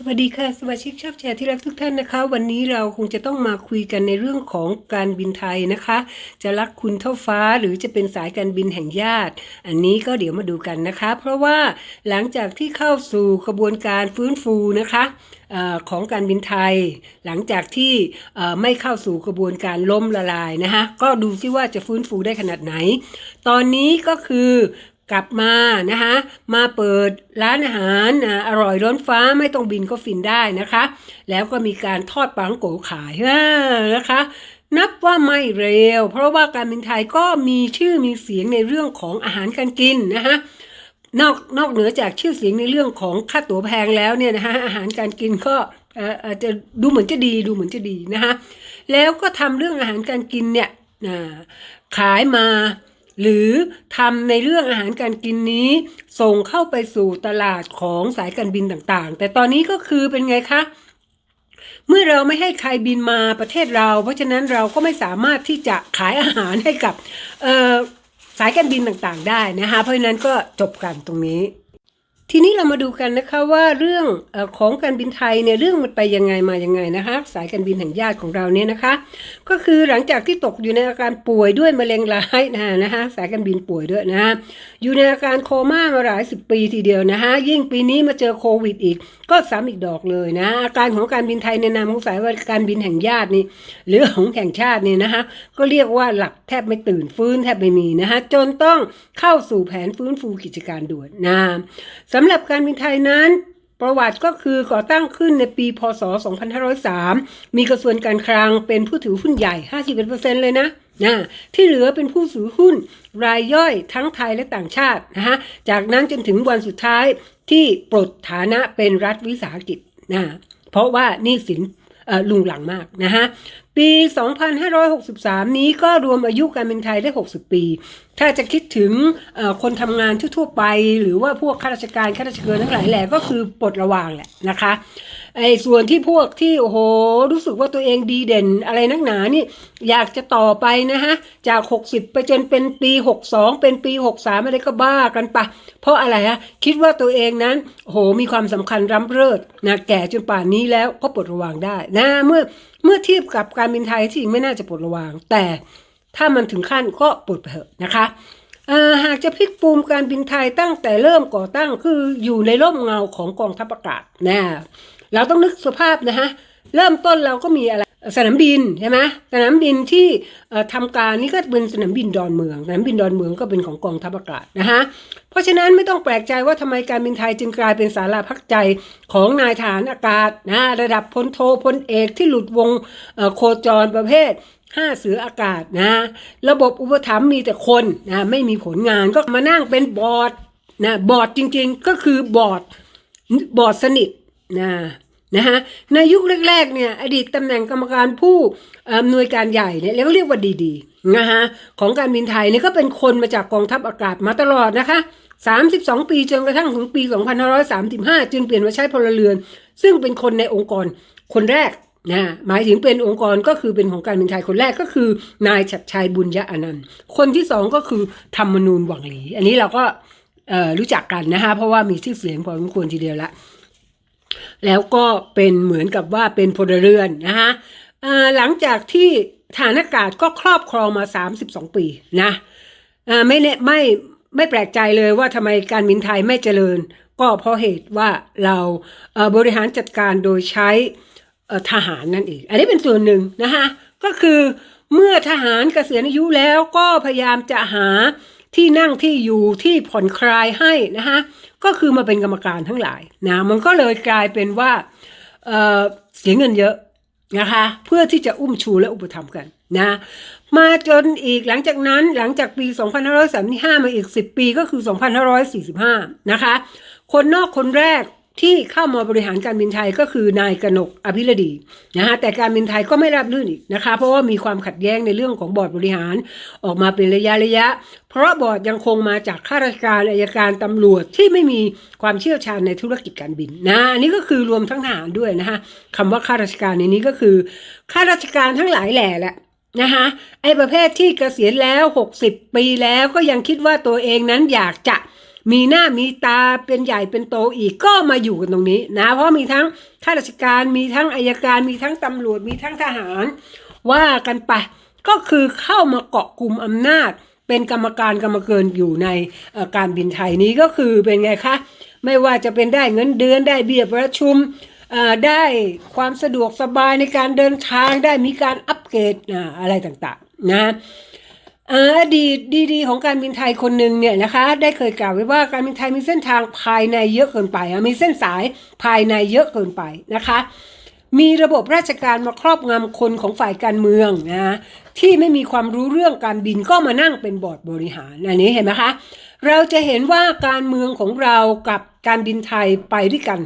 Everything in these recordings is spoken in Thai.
สวัสดีค่ะสมาชิกชอบแชร์ที่รักทุกท่านนะคะ วันนี้เราคงจะต้องมาคุยกันในเรื่องของการบินไทยนะคะ จะรักคุณเท่าฟ้าหรือจะเป็นสายการบินแห่งญาติ อันนี้ก็เดี๋ยวมาดูกันนะคะ เพราะว่าหลังจากที่เข้าสู่กระบวนการฟื้นฟูนะคะของการบินไทย หลังจากที่ไม่เข้าสู่กระบวนการล้มละลายนะคะก็ดูซิว่าจะฟื้นฟูได้ขนาดไหน ตอนนี้ก็คือ กลับมานะคะมาเปิดร้านอาหารอ่าอร่อยร้นฟ้าไม่ต้องบินก็ฟินได้นะคะ แล้วก็มีการทอดปังโกขาย่านะคะนับว่าไม่เร็ว เพราะว่าการบินไทยก็มีชื่อมีเสียงในเรื่องของอาหารการกินนะคะนอกนอกเหนือจากชื่อเสียงในเรื่องของค่าตั๋วแพงแล้วเนี่ยนะคะอาหารการกินก็อาจจะดูเหมือนจะดีดูเหมือนจะดีนะคะแล้วก็ทำเรื่องอาหารการกินเนี่ยขายมา หรือทำในเรื่องอาหารการกินนี้ ส่งเข้าไปสู่ตลาดของสายการบินต่างๆ แต่ตอนนี้ก็คือเป็นไงคะเมื่อเราไม่ให้ใครบินมาประเทศเรา เพราะฉะนั้นเราก็ไม่สามารถที่จะขายอาหารให้กับสายการบินต่างๆ ได้นะคะเพราะฉะนั้นก็จบกันตรงนี้ ทีนี้เรามาดูกันนะคะว่าเรื่องอของการบินไทยเนี่ยเรื่องมันไปยังไงมายังไงนะคะ สายการบินแห่งญาติของเราเนี่ยนะคะ ก็คือหลังจากที่ตกอยู่ในอาการป่วยด้วยมะเร็งร้ายนะนะคะสายการบินป่วยด้วยนะะอยู่ในอาการโคม่ามาหลายสิบปีทีเดียวนะคะยิ่งปีนี้มาเจอโควิดอีก ก็ซ้ำอีกดอกเลยนะอาการของการบินไทยในนามของสายการบินแห่งญาตินี่หรือของแห่งชาตินี่นะคะก็เรียกว่าหลับแทบไม่ตื่นฟื้นแทบไม่มีนะคะจนต้องเข้าสู่แผนฟื้นฟูกิจการด่วนนะำหรับการบินไทยนั้นประวัติก็คือก่อตั้งขึ้นในปี พศ 2503 มีกระทรวงการคลังเป็นผู้ถือหุ้นใหญ่ 51%เลยนะนะที่เหลือเป็นผู้ถือหุ้นรายย่อยทั้งไทยและต่างชาตินะฮะ จากนั้นจนถึงวันสุดท้ายที่ปลดฐานะเป็นรัฐวิสาหกิจนะเพราะว่านี่สิน ลุงหลังมากนะฮะปี 2563 นี้ก็รวมอายุการเป็นไทยได้ 60 ปี ถ้าจะคิดถึงคนทำงานทั่วๆไป หรือว่าพวกข้าราชการข้าราชการทั้งหลายแหล่ก็คือปลดระวางแหละนะคะ ไอ้ส่วนที่พวกที่โอ้โหรู้สึกว่าตัวเองดีเด่นอะไรนักหนานี่อยากจะต่อไปนะฮะจาก 60 ไปจนเป็นปี 62 เป็นปี 63 อะไรก็บ้ากันปะ เพราะอะไรฮะคิดว่าตัวเองนั้นโอ้โหมีความสำคัญล้ำเลิศนะแก่จนป่านนี้แล้วก็ปลดระวางได้นะเมื่อเมื่อเทียบกับการบินไทยที่ไม่น่าจะปลดระวางแต่ถ้ามันถึงขั้นก็ปลดไปเถอะนะคะหากจะพลิกปูมการบินไทยตั้งแต่เริ่มก่อตั้งคืออยู่ในร่มเงาของกองทัพอากาศนะ เราต้องนึกสภาพนะฮะเริ่มต้นเราก็มีอะไรสนามบินใช่ไหมสนามบินที่เอ่อทำการนี่ก็เป็นสนามบินดอนเมือง สนามบินดอนเมืองก็เป็นของกองทัพอากาศนะฮะเพราะฉะนั้นไม่ต้องแปลกใจว่าทำไมการบินไทยจึงกลายเป็นสาราพักใจของนายทหารอากาศนะระดับพลโทพลเอกที่หลุดวงโคจรประเภทห้าเสืออากาศนะระบบอุปถัมภ์มีแต่คนนะไม่มีผลงานก็มานั่งเป็นบอร์ดนะบอร์ดจริงๆ ก็คือบอร์ดบอร์ดสนิท นะนะฮะในยุคแรกๆเนี่ยอดีตตำแหน่งกรรมการผู้อำนวยการใหญ่เนี่ยแล้วเรียกว่าดีๆนะฮะของการบินไทยเนี่ยก็เป็นคนมาจากกองทัพอากาศมาตลอดนะคะ32 ปีจนกระทั่งถึงปี 2535 จึงเปลี่ยนมาใช้พลเรือน ซึ่งเป็นคนในองค์กรคนแรกนะหมายถึงเป็นองค์กรก็คือเป็นของการบินไทยคนแรกก็คือนายชัดชัยบุญยะอนันต์ คนที่สองก็คือธรรมนูญหวังหลี อันนี้เราก็รู้จักกันนะคะเพราะว่ามีชื่อเสียงพอสมควรทีเดียวละ แล้วก็เป็นเหมือนกับว่าเป็นพลเรือนนะคะหลังจากที่ฐานอากาศก็ครอบครองมา 32 ปีนะเอ่อไม่แน่ไม่ไม่แปลกใจเลยว่าทำไมการบินไทยไม่เจริญ ก็เพราะเหตุว่าเราบริหารจัดการโดยใช้ทหารนั่นเองอันนี้เป็นส่วนหนึ่งนะคะก็คือเมื่อทหารเกษียณอายุแล้วก็พยายามจะหา ที่นั่งที่อยู่ที่ผ่อนคลายให้นะคะก็คือมาเป็นกรรมการทั้งหลายนะมันก็เลยกลายเป็นว่าเเสียเงินเยอะนะคะเพื่อที่จะอุ้มชูและอุปถัมภ์กันนะมาจนอีกหลังจากนั้นหลังจากปี 2535 มาอีก 10 ปีก็คือ 2545 นะคะ คนนอกคนแรก ที่เข้ามาบริหารการบินไทยก็คือนายกนกอภิรดีนะฮะแต่การบินไทยก็ไม่ราบรื่นอีกนะคะ เพราะว่ามีความขัดแย้งในเรื่องของบอร์ดบริหารออกมาเป็นระยะระยะ เพราะบอร์ดยังคงมาจากข้าราชการอายการตำรวจที่ไม่มีความเชี่ยวชาญในธุรกิจการบินนะอันนี้ก็คือรวมทั้งทหารด้วยนะคะคำว่าข้าราชการในนี้ก็คือข้าราชการทั้งหลายแหล่แหละนะคะไอ้ประเภทที่เกษียณแล้ว 60 ปีแล้วก็ยังคิดว่าตัวเองนั้นอยากจะ มีหน้ามีตาเป็นใหญ่เป็นโตอีกก็มาอยู่กันตรงนี้นะ เพราะมีทั้งข้าราชการมีทั้งอายการมีทั้งตำรวจมีทั้งทหาร ว่ากันไปก็คือเข้ามาเกาะกลุ่มอำนาจ เป็นกรรมการกรรมเกินอยู่ในการบินไทยนี้ก็คือเป็นไงคะไม่ว่าจะเป็นได้เงินเดือนได้เบี้ยประชุมได้ความสะดวกสบายในการเดินทางได้มีการอัปเกรดอะไรต่างๆนะ เอ่ออดีดีๆของการบินไทยคนหนึ่งเนี่ยนะคะ ได้เคยกล่าวไว้ว่าการบินไทยมีเส้นทางภายในเยอะเกินไปมีเส้นสายภายในเยอะเกินไปนะคะ มีระบบราชการมาครอบงำคนของฝ่ายการเมืองนะที่ไม่มีความรู้เรื่องการบินก็มานั่งเป็นบอร์ดบริหารอันนี้เห็นไหมคะเราจะเห็นว่าการเมืองของเรากับการบินไทยไปด้วยกัน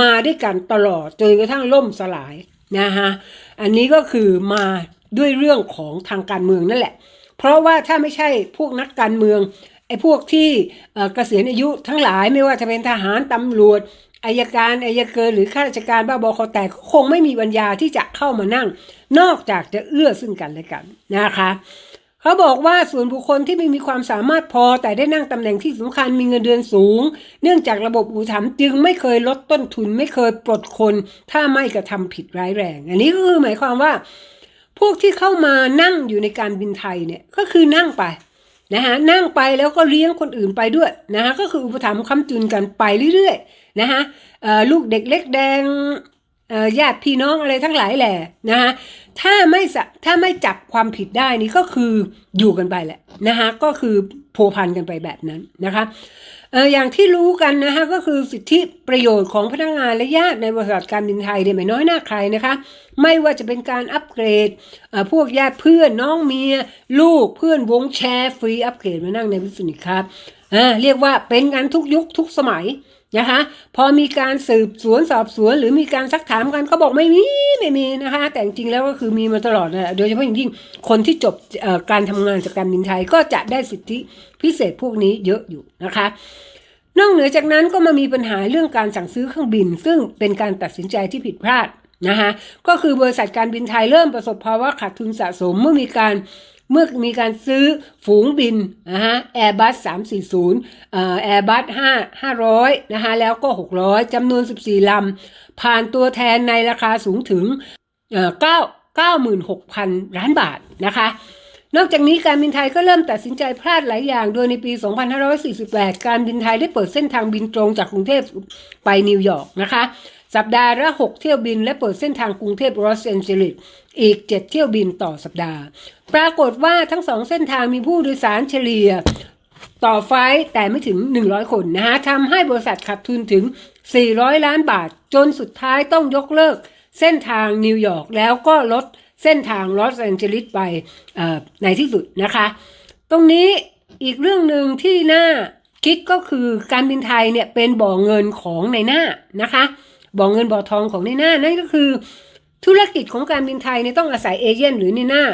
มาด้วยกันตลอดจนกระทั่งล่มสลายนะฮะอันนี้ก็คือมาด้วยเรื่องของทางการเมืองนั่นแหละ เพราะว่าถ้าไม่ใช่พวกนักการเมืองไอ้พวกที่เกษียณอายุทั้งหลายไม่ว่าจะเป็นทหารตำรวจอายการอายเกินหรือข้าราชการบ้าบอคอแตกคงไม่มีปัญญาที่จะเข้ามานั่ง นอกจากจะเอื้อซึ่งกันและกันนะคะเขาบอกว่าส่วนบุคคลที่ไม่มีความสามารถพอแต่ได้นั่งตำแหน่งที่สำคัญมีเงินเดือนสูง เนื่องจากระบบอุปถัมภ์จึงไม่เคยลดต้นทุนไม่เคยปลดคน ถ้าไม่กระทำผิดร้ายแรง อันนี้ก็คือหมายความว่า พวกที่เข้ามานั่งอยู่ในการบินไทยเนี่ยก็คือนั่งไปนะฮะนั่งไปแล้วก็เลี้ยงคนอื่นไปด้วยนะฮะก็คืออุปถัมภ์คำจุนกันไปเรื่อยๆนะฮะลูกเด็กเล็กแดงญาติพี่น้องอะไรทั้งหลายแหละนะฮะถ้าไม่ถ้าไม่จับความผิดได้นี่ก็คืออยู่กันไปแหละนะฮะก็คือโพพันกันไปแบบนั้นนะคะ เอออย่างที่รู้กันนะคะก็คือสิทธิประโยชน์ของพนักงานและญาติในบริษัทการบินไทยเนี่ยไม่น้อยหน้าใครนะคะ ไม่ว่าจะเป็นการอัปเกรดพวกญาติเพื่อนน้องเมีย ลูกเพื่อนวงแชร์ฟรีอัปเกรดมานั่งในวิสุนิครับอ่าเรียกว่าเป็นงานทุกยุคทุกสมัย นะคะ พอมีการสืบสวนสอบสวน หรือมีการซักถามกันก็บอกไม่มีไม่มีนะคะ แต่จริงแล้วก็คือมีมาตลอดนะโดยเฉพาะอย่างยิ่งคนที่จบการทำงานจากการบินไทยก็จะได้สิทธิพิเศษพวกนี้เยอะอยู่นะคะนอกเหนือจากนั้นก็มามีปัญหาเรื่องการสั่งซื้อเครื่องบิน ซึ่งเป็นการตัดสินใจที่ผิดพลาดนะคะก็คือบริษัทการบินไทยเริ่มประสบภาวะขาดทุนสะสมเมื่อมีการ เมื่อมีการซื้อฝูงบินนะฮะ Airbus 340เอ่อ Airbus 5 500นะคะแล้วก็ 600จำนวน 14 ลำ ผ่านตัวแทนในราคาสูงถึงเอ่อ9 96,000 ล้านบาทนะคะนอกจากนี้การบินไทยก็เริ่มตัดสินใจพลาดหลายอย่าง โดยในปี 2548 การบินไทยได้เปิดเส้นทางบินตรงจากกรุงเทพไปนิวยอร์กนะคะ สัปดาห์ละ 6 เที่ยวบิน และเปิดเส้นทางกรุงเทพลอสแอนเจลิสอีก 7 เที่ยวบินต่อสัปดาห์ ปรากฏว่าทั้งสองเส้นทางมีผู้โดยสารเฉลี่ยต่อไฟแต่ไม่ถึง 100 คนนะฮะทำให้บริษัทขาดทุนถึง 400 ล้านบาท จนสุดท้ายต้องยกเลิก เส้นทางนิวยอร์กแล้วก็ลดเส้นทางลอสแอนเจลิสไปในที่สุดนะคะ ตรงนี้อีกเรื่องหนึ่งที่น่าคิดก็คือการบินไทยเนี่ยเป็นบ่อเงินของในหน้านะคะ บ่อเงินบ่อทองของในหน้านั่นก็คือ ธุรกิจของการบินไทยเนี่ยต้องอาศัยเอเย่นหรือในหน้า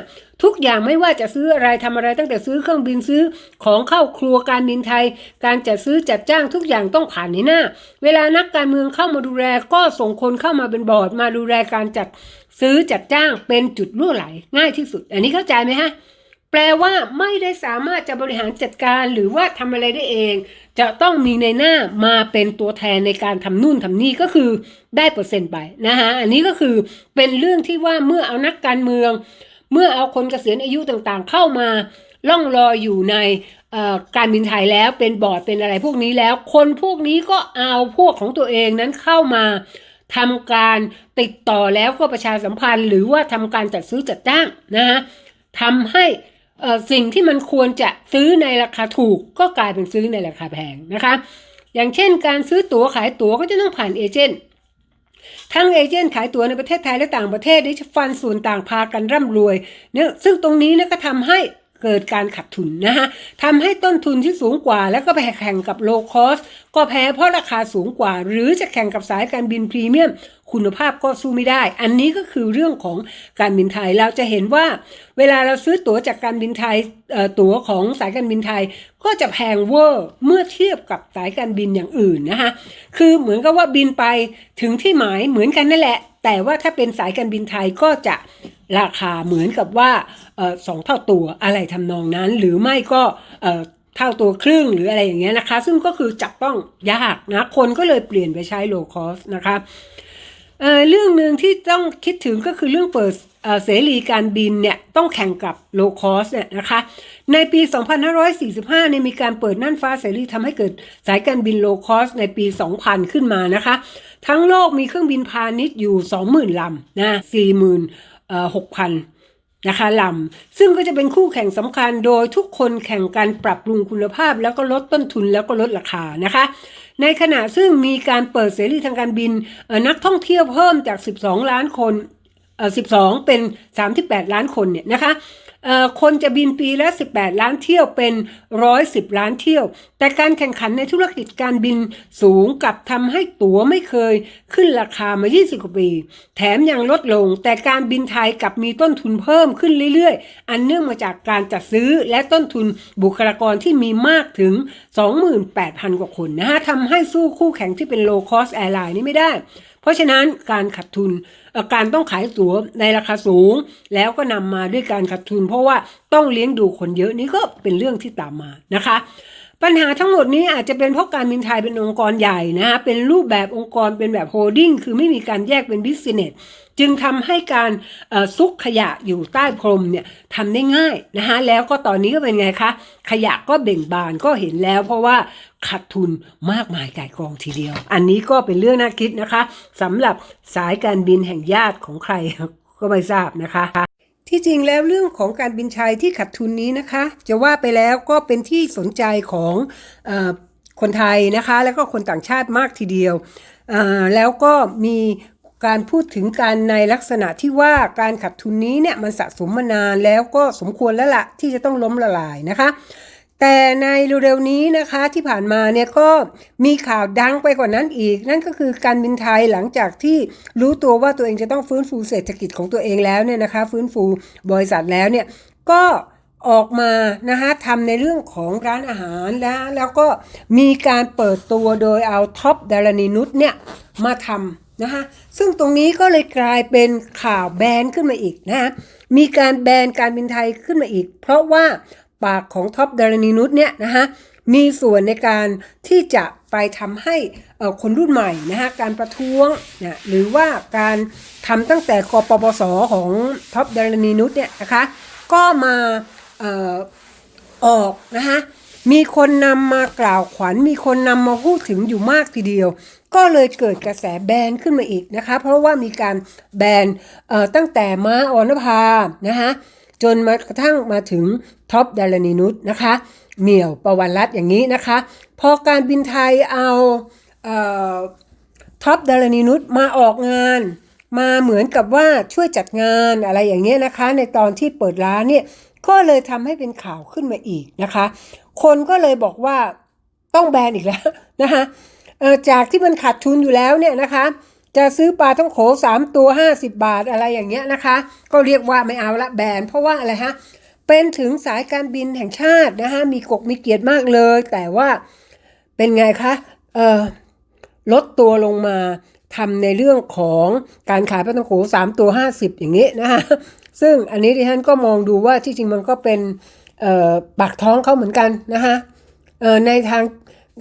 ทุกอย่างไม่ว่าจะซื้ออะไรทำอะไร ตั้งแต่ซื้อเครื่องบินซื้อของเข้าครัวการบินไทย การจัดซื้อจัดจ้างทุกอย่างต้องผ่านในหน้า เวลานักการเมืองเข้ามาดูแลก็ส่งคนเข้ามาเป็นบอร์ดมาดูแลการจัดซื้อจัดจ้างเป็นจุดรั่วไหลง่ายที่สุด อันนี้เข้าใจไหมฮะ แปลว่าไม่ได้สามารถจะบริหารจัดการหรือว่าทำอะไรได้เอง จะต้องมีในหน้ามาเป็นตัวแทนในการทำนู่นทำนี่ก็คือได้เปอร์เซ็นต์ไปนะคะอันนี้ก็คือเป็นเรื่องที่ว่าเมื่อเอานักการเมือง เมื่อเอาคนเกษียณอายุต่างๆ เข้ามาล่องลอยอยู่ในการบินไทยแล้วเป็นบอร์ดเป็นอะไรพวกนี้แล้ว คนพวกนี้ก็เอาพวกของตัวเองนั้นเข้ามาทำการติดต่อแล้วก็ประชาสัมพันธ์ หรือว่าทำการจัดซื้อจัดจ้างนะฮะทำให้ สิ่งที่มันควรจะซื้อในราคาถูกก็กลายเป็นซื้อในราคาแพงนะคะ อย่างเช่น การซื้อตั๋วขายตั๋วก็จะต้องผ่านเอเจนต์ทั้งเอเจนต์ขายตั๋วในประเทศไทยและต่างประเทศได้ฟันส่วนต่างพากันร่ำรวยเนี่ยซึ่งตรงนี้นี่ยก็ทำให้เกิดการขาดทุนนะคะทำให้ต้นทุนที่สูงกว่า แล้วก็ไปแข่งกับโลคอสก็แพ้เพราะราคาสูงกว่า หรือจะแข่งกับสายการบินพรีเมียม คุณภาพก็สู้ไม่ได้ อันนี้ก็คือเรื่องของการบินไทย เราจะเห็นว่าเวลาเราซื้อตั๋วจากการบินไทยตั๋วของสายการบินไทยก็จะแพงเวอร์เมื่อเทียบกับสายการบินอย่างอื่นนะคะคือเหมือนกับว่าบินไปถึงที่หมายเหมือนกันนั่นแหละ แต่ว่าถ้าเป็นสายการบินไทยก็จะราคาเหมือนกับว่าออสองเท่าตัวอะไรทำนองนั้น หรือไม่ก็เท่าตัวครึ่งหรืออะไรอย่างเงี้ยนะคะ ซึ่งก็คือจับต้องยากนะ คนก็เลยเปลี่ยนไปใช้ low cost นะคะ เออเรื่องหนึ่งที่ต้องคิดถึงก็คือเรื่องเปิดเสรีการบินเนี่ยต้องแข่งกับ low cost เนี่ยนะคะ ในปี 2545เนี่ยมีการเปิดน่านฟ้าเสรีทำให้เกิดสายการบิน low cost ในปี 2000 ขึ้นมานะคะ ทั้งโลกมีเครื่องบินพาณิชย์อยู่ 20,000ลำนะ46,000นะคะลำซึ่งก็จะเป็นคู่แข่งสำคัญโดยทุกคนแข่งกันปรับปรุงคุณภาพ แล้วก็ลดต้นทุนแล้วก็ลดราคานะคะ ในขณะซึ่งมีการเปิดเสรีทางการบินนักท่องเที่ยวเพิ่มจาก 12 ล้านคน 12 เป็น 38 ล้านคนเนี่ยนะคะ คนจะบินปีละ 18 ล้านเที่ยวเป็น 110 ล้านเที่ยว แต่การแข่งขันในธุรกิจการบินสูงกลับทำให้ตั๋วไม่เคยขึ้นราคามา 20 กว่าปี แถมยังลดลง แต่การบินไทยกลับมีต้นทุนเพิ่มขึ้นเรื่อยๆ อันเนื่องมาจากการจัดซื้อและต้นทุนบุคลากรที่มีมากถึง 28,000 กว่าคนนะฮะทำให้สู้คู่แข่งที่เป็น low cost airline นี่ไม่ได้ เพราะฉะนั้นการขาดทุน การต้องขายตั๋วในราคาสูง แล้วก็นำมาด้วยการขาดทุน เพราะว่าต้องเลี้ยงดูคนเยอะนี่ก็เป็นเรื่องที่ตามมานะคะ ปัญหาทั้งหมดนี้อาจจะเป็นเพราะการบินไทยเป็นองค์กรใหญ่นะฮะเป็นรูปแบบองค์กรเป็นแบบโฮลดิ้งคือไม่มีการแยกเป็นบิสเนสจึงทำให้การซุกขยะอยู่ใต้พรมเนี่ยทำได้ง่ายนะฮะแล้วก็ตอนนี้ก็เป็นไงคะ ขยะก็เบ่งบานก็เห็นแล้ว เพราะว่าขาดทุนมากมายก่ายกองทีเดียว อันนี้ก็เป็นเรื่องน่าคิดนะคะสำหรับสายการบินแห่งญาติของใครก็ไม่ทราบนะคะ ที่จริงแล้วเรื่องของการบินชัยที่ขาดทุนนี้นะคะ จะว่าไปแล้วก็เป็นที่สนใจของอคนไทยนะคะ แล้วก็คนต่างชาติมากทีเดียว แล้วก็มีการพูดถึงการในลักษณะที่ว่าการขัดทุนนี้เนี่ยมันสะสมมานานแล้วก็สมควรแล้วละที่จะต้องล้มละลายนะคะ แต่ในเร็วๆนี้นะคะที่ผ่านมาเนี่ยก็มีข่าวดังไปกว่านั้นอีก นั่นก็คือการบินไทยหลังจากที่รู้ตัวว่าตัวเองจะต้องฟื้นฟูเศรษฐกิจของตัวเองแล้วเนี่ยนะคะ ฟื้นฟูบริษัทแล้วเนี่ยก็ออกมานะคะทำในเรื่องของร้านอาหารนะแล้วก็มีการเปิดตัวโดยเอาท็อปดารณีนุชเนี่ยมาทำนะคะซึ่งตรงนี้ก็เลยกลายเป็นข่าวแบนขึ้นมาอีกนะะมีการแบนการบินไทยขึ้นมาอีก เพราะว่า ปากของท็อปดารณีนุชเนี่ยนะคะมีส่วนในการที่จะไปทำให้คนรุ่นใหม่นะคะการประท้วงนะหรือว่าการทำตั้งแต่คอปปสของท็อปดารณีนุชเนี่ยนะคะก็มาออกนะคะมีคนนำมากล่าวขวัญ มีคนนำมาพูดถึงอยู่มากทีเดียว ก็เลยเกิดกระแสแบนขึ้นมาอีกนะคะ เพราะว่ามีการแบนตั้งแต่ม้าออนภานะคะ จนมากระทั่งมาถึงท็อปดารณีนุชนะคะเหมี่ยวประวันรัตน์อย่างนี้นะคะ พอการบินไทยเอาเออท็อปดารณีนุชมาออกงานมาเหมือนกับว่าช่วยจัดงานอะไรอย่างเงี้ยนะคะ ในตอนที่เปิดร้านเนี่ยก็เลยทำให้เป็นข่าวขึ้นมาอีกนะคะ คนก็เลยบอกว่าต้องแบนอีกแล้วนะคะจากที่มันขาดทุนอยู่แล้วเนี่ยนะคะ จะซื้อปลาต้องโขสามตัว 50 บาทอะไรอย่างเงี้ยนะคะ ก็เรียกว่าไม่เอาละแบนเพราะว่าอะไรฮะ เป็นถึงสายการบินแห่งชาตินะคะมีกฎมีเกียรติมากเลย แต่ว่าเป็นไงคะเออลดตัวลงมาทำในเรื่องของการขายปลาต้องโขสามตัวห้าสิบอย่างนี้นะคะซึ่งอันนี้ดิฉันก็มองดูว่าที่จริงมันก็เป็นเออปากท้องเขาเหมือนกันนะคะเออในทาง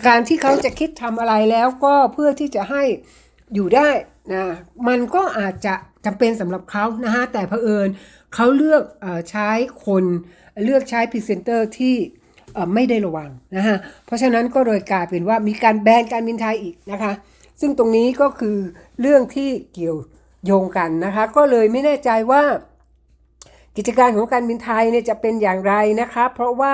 การที่เขาจะคิดทำอะไรแล้วก็เพื่อที่จะให้ อยู่ได้นะมันก็อาจจะจำเป็นสำหรับเขานะฮะแต่เผอิญเขาเลือกอใช้คนเลือกใช้พรีเซนเตอร์ที่ไม่ได้ระวังนะฮะเพราะฉะนั้นก็เลยกลายเป็นว่ามีการแบนการบินไทยอีกนะคะ ซึ่งตรงนี้ก็คือเรื่องที่เกี่ยวโยงกันนะคะ ก็เลยไม่แน่ใจว่า กิจการของการบินไทยเนี่ยจะเป็นอย่างไรนะคะ เพราะว่า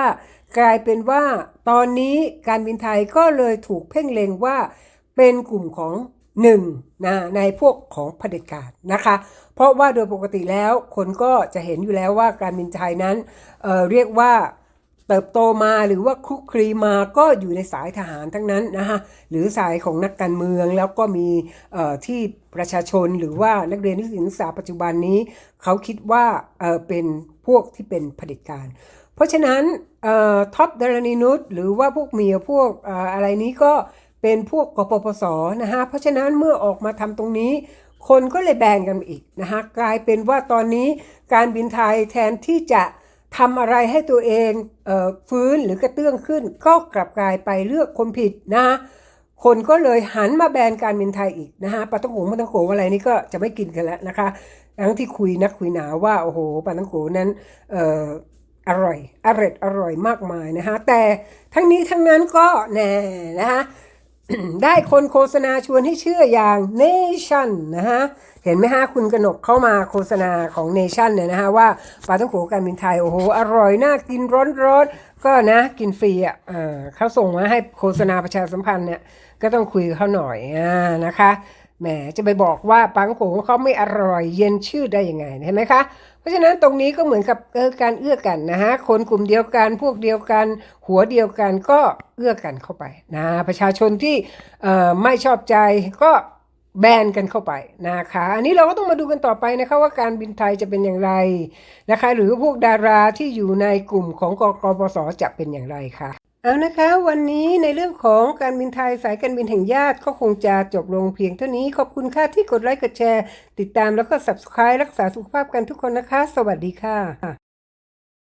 กลายเป็นว่าตอนนี้การบินไทยก็เลยถูกเพ่งเล็งว่าเป็นกลุ่มของ หนึ่งนะในพวกของเผด็จการนะคะ เพราะว่าโดยปกติแล้วคนก็จะเห็นอยู่แล้วว่าการบินไทยนั้นเเรียกว่าเติบโตมาหรือว่าคลุกคลีมาก็อยู่ในสายทหารทั้งนั้นนะคะหรือสายของนักการเมืองแล้วก็มีที่ประชาชนหรือว่านักเรียนนิสิตนักศึกษาปัจจุบันนี้ เขาคิดว่าเเป็นพวกที่เป็นเผด็จการ เพราะฉะนั้นท็อปดารณีนุชหรือว่าพวกเมียพวกอออะไรนี้ก็ เป็นพวกกปปสนะฮะเพราะฉะนั้นเมื่อออกมาทำตรงนี้ คนก็เลยแบนกันอีกนะฮะกลายเป็นว่าตอนนี้การบินไทยแทนที่จะทำอะไรให้ตัวเองเอ่อฟื้นหรือกระเตื้องขึ้น ก็กลับกลายไปเลือกคนผิดนะคนก็เลยหันมาแบนการบินไทยอีกนะฮะปลาต้องโกปลาต้องโกอะไรนี่ก็จะไม่กินกันแล้วนะคะทั้งที่คุยนักคุยหนาว่าโอ้โหปลาต้องโกนั้นเอ่ออร่อยอร่อยอร่อยมากมายนะคะแต่ทั้งนี้ทั้งนั้นก็แน่นะคะ ได้คนโฆษณาชวนให้เชื่ออย่าง Nation นะฮะ เห็นไหมฮะ คุณกนกเข้ามาโฆษณาของ Nation เนี่ยนะฮะ ว่าปลาต้องโขการบินไทย โอ้โห อร่อยน่ากินร้อนๆก็นะ กินฟรีอะเขาส่งมาให้โฆษณาประชาสัมพันธ์เนี่ย ก็ต้องคุยเขาหน่อยอ่านะคะแหมจะไปบอกว่าปลาต้องโขเขาไม่อร่อยเย็นชื่อได้ยังไงเห็นไหมคะ เพราะฉะนั้นตรงนี้ก็เหมือนกับเออการเอื้อกันนะฮะคนกลุ่มเดียวกันพวกเดียวกัน หัวเดียวกันก็เอื้อกันเข้าไปนะประชาชนที่ไม่ชอบใจก็แบนกันเข้าไปนะคะอันนี้เราก็ต้องมาดูกันต่อไปนะคะว่าการบินไทยจะเป็นอย่างไรนะคะ หรือพวกดาราที่อยู่ในกลุ่มของกกปสจะเป็นอย่างไรคะ เอานะคะวันนี้ในเรื่องของการบินไทยสายการบินแห่งญาติก็คงจะจบลงเพียงเท่านี้ ขอบคุณค่ะที่กดไลค์กดแชร์ ติดตามแล้วก็ subscribe รักษาสุขภาพกันทุกคนนะคะ สวัสดีค่ะ